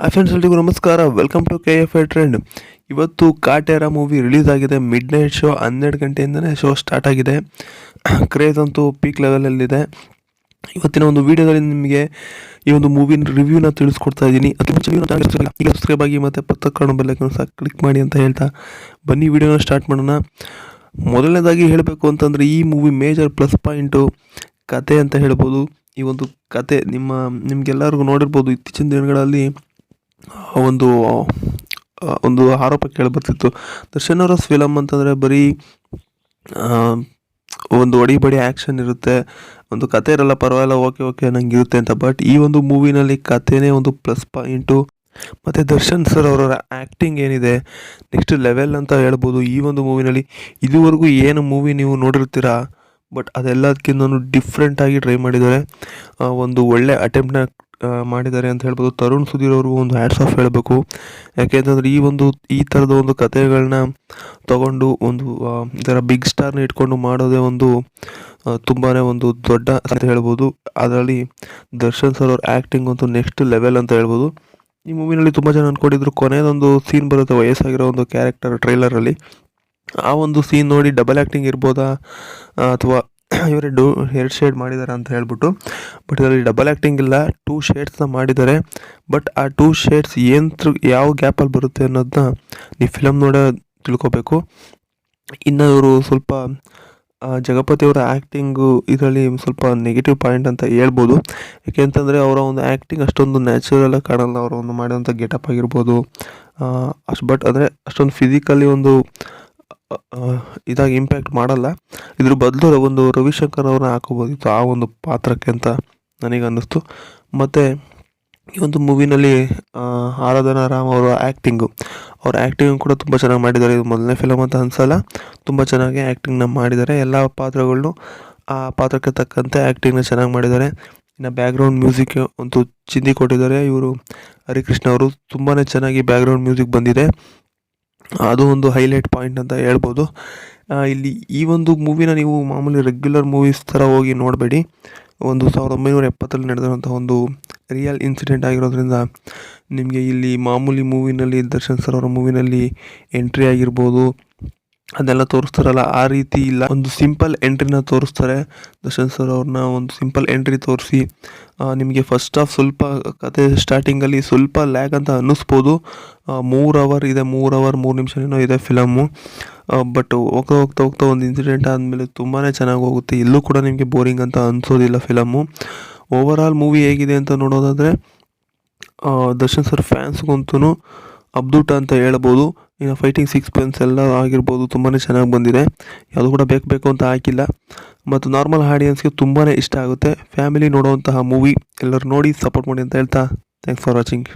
Hi friends ಎಲ್ರಿಗೂ ನಮಸ್ಕಾರ. Welcome to K F I trend ಇವತ್ತು ಕಾಟೇರ ಮೂವಿ ರಿಲೀಸ್ ಆಗಿದೆ. ಮಿಡ್ ನೈಟ್ ಶೋ ಹನ್ನೆರಡು ಗಂಟೆಯಿಂದನೇ ಶೋ ಸ್ಟಾರ್ಟ್ ಆಗಿದೆ. ಕ್ರೇಜ್ ಅಂತೂ ಪೀಕ್ ಲೆವೆಲಲ್ಲಿದೆ ಇವತ್ತಿನ ಒಂದು ವಿಡಿಯೋದಲ್ಲಿ ನಿಮಗೆ ಈ ಒಂದು ಮೂವಿನ ರಿವ್ಯೂನ ತಿಳಿಸ್ಕೊಡ್ತಾ ಇದ್ದೀನಿ. ಅತಿ ಸಬ್ಸ್ಕ್ರೈಬ್ ಆಗಿ ಮತ್ತು ಪಕ್ಕ ಕಾಣೋ ಬೆಲ್ಲೈಕನ್ ಸಹ ಕ್ಲಿಕ್ ಮಾಡಿ ಅಂತ ಹೇಳ್ತಾ ಬನ್ನಿ ವಿಡಿಯೋನ ಸ್ಟಾರ್ಟ್ ಮಾಡೋಣ. ಮೊದಲನೇದಾಗಿ ಹೇಳಬೇಕು ಅಂತಂದರೆ ಈ ಮೂವಿ ಮೇಜರ್ ಪ್ಲಸ್ ಪಾಯಿಂಟು ಕತೆ ಅಂತ ಹೇಳ್ಬೋದು. ಈ ಒಂದು ಕತೆ ನಿಮ್ಮ ನಿಮಗೆಲ್ಲರಿಗೂ ನೋಡಿರ್ಬೋದು. ಇತ್ತೀಚಿನ ದಿನಗಳಲ್ಲಿ ಒಂದು ಒಂದು ಆರೋಪ ಕೇಳಿಬರ್ತಿತ್ತು ದರ್ಶನ್ ಅವರ ಫಿಲಮ್ ಅಂತಂದರೆ ಬರೀ ಒಂದು ಒಡಿ ಬಡಿ ಆ್ಯಕ್ಷನ್ ಇರುತ್ತೆ. ಒಂದು ಕತೆ ಇರಲ್ಲ, ಪರವಾಗಿಲ್ಲ ಓಕೆ ಓಕೆ ನಂಗೆ ಇರುತ್ತೆ ಅಂತ. ಬಟ್ ಈ ಒಂದು ಮೂವಿನಲ್ಲಿ ಕತೆನೇ ಒಂದು ಪ್ಲಸ್ ಪಾಯಿಂಟು ಮತ್ತು ದರ್ಶನ್ ಸರ್ ಅವರ ಆ್ಯಕ್ಟಿಂಗ್ ಏನಿದೆ ನೆಕ್ಸ್ಟ್ ಲೆವೆಲ್ ಅಂತ ಹೇಳ್ಬೋದು ಈ ಒಂದು ಮೂವಿನಲ್ಲಿ ಇದುವರೆಗೂ ಏನು ಮೂವಿ ನೀವು ನೋಡಿರ್ತೀರಾ? ಬಟ್ ಅದೆಲ್ಲದಕ್ಕಿಂತ ಡಿಫ್ರೆಂಟಾಗಿ ಟ್ರೈ ಮಾಡಿದ್ದಾರೆ. ಒಂದು ಒಳ್ಳೆ ಅಟೆಂಪ್ಟ್ನ ಮಾಡಿದ್ದಾರೆ ಅಂತ ಹೇಳ್ಬೋದು. ತರುಣ್ ಸುಧೀರ್ ಅವ್ರಿಗೂ ಒಂದು ಹ್ಯಾಟ್ಸ್ ಆಫ್ ಹೇಳಬೇಕು. ಯಾಕೆಂತಂದ್ರೆ ಈ ಒಂದು, ಈ ಥರದ ಒಂದು ಕಥೆಗಳನ್ನ ತಗೊಂಡು ಒಂದು ಇದರ ಬಿಗ್ ಸ್ಟಾರ್ನ ಇಟ್ಕೊಂಡು ಮಾಡೋದೇ ಒಂದು ತುಂಬಾ ಒಂದು ದೊಡ್ಡ ಅಂತ ಹೇಳ್ಬೋದು. ಅದರಲ್ಲಿ ದರ್ಶನ್ ಸರ್ ಅವ್ರ ಆ್ಯಕ್ಟಿಂಗ್ ಒಂದು ನೆಕ್ಸ್ಟ್ ಲೆವೆಲ್ ಅಂತ ಹೇಳ್ಬೋದು. ಈ ಮೂವಿನಲ್ಲಿ ತುಂಬ ಜನ ಅಂದ್ಕೊಂಡಿದ್ರು ಕೊನೆಯದೊಂದು ಸೀನ್ ಬರುತ್ತೆ ವಯಸ್ಸಾಗಿರೋ ಒಂದು ಕ್ಯಾರೆಕ್ಟರ್ ಟ್ರೈಲರಲ್ಲಿ ಆ ಒಂದು ಸೀನ್ ನೋಡಿ ಡಬಲ್ ಆ್ಯಕ್ಟಿಂಗ್ ಇರ್ಬೋದಾ ಅಥವಾ ಇವರೇ ಡೂ, ಎರಡು ಶೇಡ್ ಮಾಡಿದ್ದಾರೆ ಅಂತ ಹೇಳ್ಬಿಟ್ಟು ಬಟ್ ಇದರಲ್ಲಿ ಡಬಲ್ ಆ್ಯಕ್ಟಿಂಗ್ ಇಲ್ಲ ಟೂ ಶೇಡ್ಸ್ನ ಮಾಡಿದ್ದಾರೆ ಬಟ್ ಆ ಟೂ ಶೇಡ್ಸ್ ಏನು ಯಾವ ಗ್ಯಾಪಲ್ಲಿ ಬರುತ್ತೆ ಅನ್ನೋದನ್ನ ನೀವು ಫಿಲಮ್ ನೋಡ ತಿಳ್ಕೊಬೇಕು. ಇನ್ನು ಇವರು ಸ್ವಲ್ಪ ಜಗಪತಿ ಅವರ ಆ್ಯಕ್ಟಿಂಗು ಇದರಲ್ಲಿ ಸ್ವಲ್ಪ ನೆಗೆಟಿವ್ ಪಾಯಿಂಟ್ ಅಂತ ಹೇಳ್ಬೋದು. ಏಕೆಂತಂದರೆ ಅವರ ಒಂದು ಆ್ಯಕ್ಟಿಂಗ್ ಅಷ್ಟೊಂದು ನ್ಯಾಚುರಲ್ಲ ಕಾಣಲ್ಲ, ಅವರ ಒಂದು ಮಾಡಿದಂಥ ಗೆಟಪ್ ಆಗಿರ್ಬೋದು. ಅಷ್ಟು ಬಟ್ ಅಂದರೆ ಅಷ್ಟೊಂದು ಫಿಸಿಕಲಿ ಒಂದು ಇದಾಗಿ ಇಂಪ್ಯಾಕ್ಟ್ ಮಾಡಲ್ಲ. ಇದ್ರ ಬದಲು ಒಂದು ರವಿಶಂಕರ್ ಅವ್ರನ್ನ ಹಾಕೋಬೋದಿತ್ತು ಆ ಒಂದು ಪಾತ್ರಕ್ಕೆ ಅಂತ ನನಗೆ ಅನ್ನಿಸ್ತು ಮತ್ತು ಈ ಒಂದು ಮೂವಿನಲ್ಲಿ ಆರಾಧನಾ ರಾಮ್ ಅವರ ಆ್ಯಕ್ಟಿಂಗು ಅವ್ರ ಆ್ಯಕ್ಟಿಂಗ್ ಕೂಡ ತುಂಬ ಚೆನ್ನಾಗಿ ಮಾಡಿದ್ದಾರೆ. ಇದು ಮೊದಲನೇ ಫಿಲಮ್ ಅಂತ ಅನ್ಸಲ್ಲ. ತುಂಬ ಚೆನ್ನಾಗಿ ಆ್ಯಕ್ಟಿಂಗ್ನ ಮಾಡಿದ್ದಾರೆ. ಎಲ್ಲ ಪಾತ್ರಗಳನ್ನು ಆ ಪಾತ್ರಕ್ಕೆ ತಕ್ಕಂತೆ ಆ್ಯಕ್ಟಿಂಗ್ನ ಚೆನ್ನಾಗಿ ಮಾಡಿದ್ದಾರೆ. ಇನ್ನು ಬ್ಯಾಕ್ಗ್ರೌಂಡ್ ಮ್ಯೂಸಿಕ್ ಅಂತೂ ಚಿಂದಿ ಕೊಟ್ಟಿದ್ದಾರೆ. ಇವರು ಹರಿಕೃಷ್ಣ ಅವರು ತುಂಬಾ ಚೆನ್ನಾಗಿ ಬ್ಯಾಕ್ಗ್ರೌಂಡ್ ಮ್ಯೂಸಿಕ್ ಬಂದಿದೆ. ಅದು ಒಂದು ಹೈಲೈಟ್ ಪಾಯಿಂಟ್ ಅಂತ ಹೇಳ್ಬೋದು. ಇಲ್ಲಿ ಈ ಒಂದು ಮೂವಿನ ನೀವು ಮಾಮೂಲಿ ರೆಗ್ಯುಲರ್ ಮೂವೀಸ್ ಥರ ಹೋಗಿ ನೋಡಬೇಡಿ. ಒಂದು ಸಾವಿರದ ಒಂಬೈನೂರ ಎಪ್ಪತ್ತರಲ್ಲಿ ನಡೆದಿರುವಂಥ ಒಂದು ರಿಯಲ್ ಇನ್ಸಿಡೆಂಟ್ ಆಗಿರೋದ್ರಿಂದ ನಿಮಗೆ ಇಲ್ಲಿ ಮಾಮೂಲಿ ಮೂವಿನಲ್ಲಿ ದರ್ಶನ್ ಸರ್ ಅವರ ಮೂವಿನಲ್ಲಿ ಎಂಟ್ರಿ ಆಗಿರ್ಬೋದು. ಅದೆಲ್ಲ ತೋರಿಸ್ತಾರಲ್ಲ, ಆ ರೀತಿ ಇಲ್ಲ. ಒಂದು ಸಿಂಪಲ್ ಎಂಟ್ರಿನ ತೋರಿಸ್ತಾರೆ. ದರ್ಶನ್ ಸರ್ ಅವ್ರನ್ನ ಒಂದು ಸಿಂಪಲ್ ಎಂಟ್ರಿ ತೋರಿಸಿ ನಿಮಗೆ ಫಸ್ಟ್ ಆಫ್ ಸ್ವಲ್ಪ ಕತೆ ಸ್ಟಾರ್ಟಿಂಗಲ್ಲಿ ಸ್ವಲ್ಪ ಲ್ಯಾಗ್ ಅಂತ ಅನ್ನಿಸ್ಬೋದು. ಮೂರು ಅವರ್ ಇದೆ, ಮೂರು ಅವರ್ ಮೂರು ಏನೋ ಇದೆ ಫಿಲಮ್ಮು ಬಟ್ ಹೋಗ್ತಾ ಹೋಗ್ತಾ ಹೋಗ್ತಾ ಒಂದು ಇನ್ಸಿಡೆಂಟ್ ಆದಮೇಲೆ ತುಂಬಾ ಚೆನ್ನಾಗಿ ಹೋಗುತ್ತೆ. ಎಲ್ಲೂ ಕೂಡ ನಿಮಗೆ ಬೋರಿಂಗ್ ಅಂತ ಅನಿಸೋದಿಲ್ಲ ಫಿಲಮ್ಮು ಓವರ್ ಆಲ್ ಮೂವಿ ಹೇಗಿದೆ ಅಂತ ನೋಡೋದಾದರೆ ದರ್ಶನ್ ಸರ್ ಫ್ಯಾನ್ಸ್ಗಂತೂ ಅಬ್ದುಟ ಅಂತ ಹೇಳ್ಬೋದು. ಇನ್ನು ಫೈಟಿಂಗ್ ಸಿಕ್ಸ್ ಪೆನ್ಸ್ ಎಲ್ಲ ಆಗಿರ್ಬೋದು ತುಂಬಾ ಚೆನ್ನಾಗಿ ಬಂದಿದೆ. ಯಾವುದು ಕೂಡ ಬೇಕು ಬೇಕು ಅಂತ ಹಾಕಿಲ್ಲ. ಮತ್ತು ನಾರ್ಮಲ್ ಆಡಿಯನ್ಸ್ಗೆ ತುಂಬಾ ಇಷ್ಟ ಆಗುತ್ತೆ. ಫ್ಯಾಮಿಲಿ ನೋಡುವಂತಹ ಮೂವಿ ಎಲ್ಲರೂ ನೋಡಿ ಸಪೋರ್ಟ್ ಮಾಡಿ ಅಂತ ಹೇಳ್ತಾ ಥ್ಯಾಂಕ್ಸ್ ಫಾರ್ ವಾಚಿಂಗ್